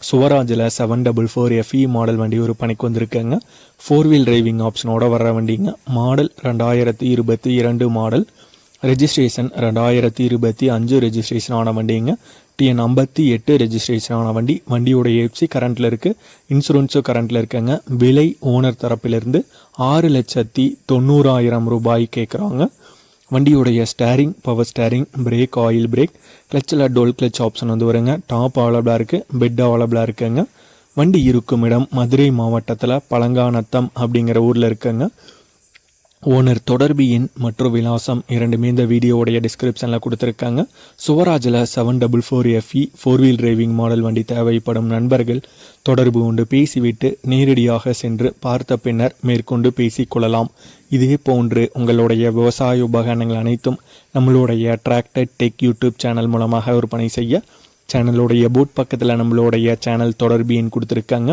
சுவராஜில் seven double four FE model வண்டி ஒரு பணிக்கு வந்திருக்கேங்க. ஃபோர் வீல் டிரைவிங் ஆப்ஷனோட வர்ற வண்டிங்க. மாடல் ரெண்டாயிரத்தி இருபத்தி இரண்டு மாடல் ரெஜிஸ்ட்ரேஷன் ரெண்டாயிரத்தி இருபத்தி அஞ்சு ரெஜிஸ்ட்ரேஷன் ஆன வண்டிங்க. டிஎன் ஐம்பத்தி எட்டு ரெஜிஸ்ட்ரேஷன் ஆன வண்டி. வண்டியோட எஃப்சி கரண்ட்டில் இருக்குது இன்சூரன்ஸும் கரண்ட்டில் இருக்குங்க. விலை ஓனர் தரப்பிலிருந்து ஆறு லட்சத்தி தொண்ணூறாயிரம் ரூபாய் கேட்குறாங்க வண்டியுடைய steering power steering brake oil brake கிளச்சில் dual clutch option வந்து வருங்க. டாப் அவைலபிளாக இருக்குது பெட் அவைலபிளாக இருக்குங்க. வண்டி இருக்கும் இடம் மதுரை மாவட்டத்தில் பழங்கானத்தம் அப்படிங்கிற ஊரில் இருக்குங்க. ஓனர் தொடர்பு எண் மற்றும் விலாசம் இரண்டுமே இந்த வீடியோவுடைய டிஸ்கிரிப்ஷனில் கொடுத்துருக்காங்க. சுவராஜில் seven double four FE four wheel driving model வண்டி தேவைப்படும் நண்பர்கள் தொடர்பு கொண்டு பேசிவிட்டு நேரடியாக சென்று பார்த்த பின்னர் மேற்கொண்டு பேசிக்கொள்ளலாம். இதே போன்று உங்களுடைய விவசாய உபகரணங்கள் அனைத்தும் நம்மளுடைய டிராக்டர் டெக் யூடியூப் சேனல் மூலமாக விற்பனை செய்ய சேனலுடைய பூட் பக்கத்தில் நம்மளுடைய சேனல் தொடர்பு எண் கொடுத்துருக்காங்க.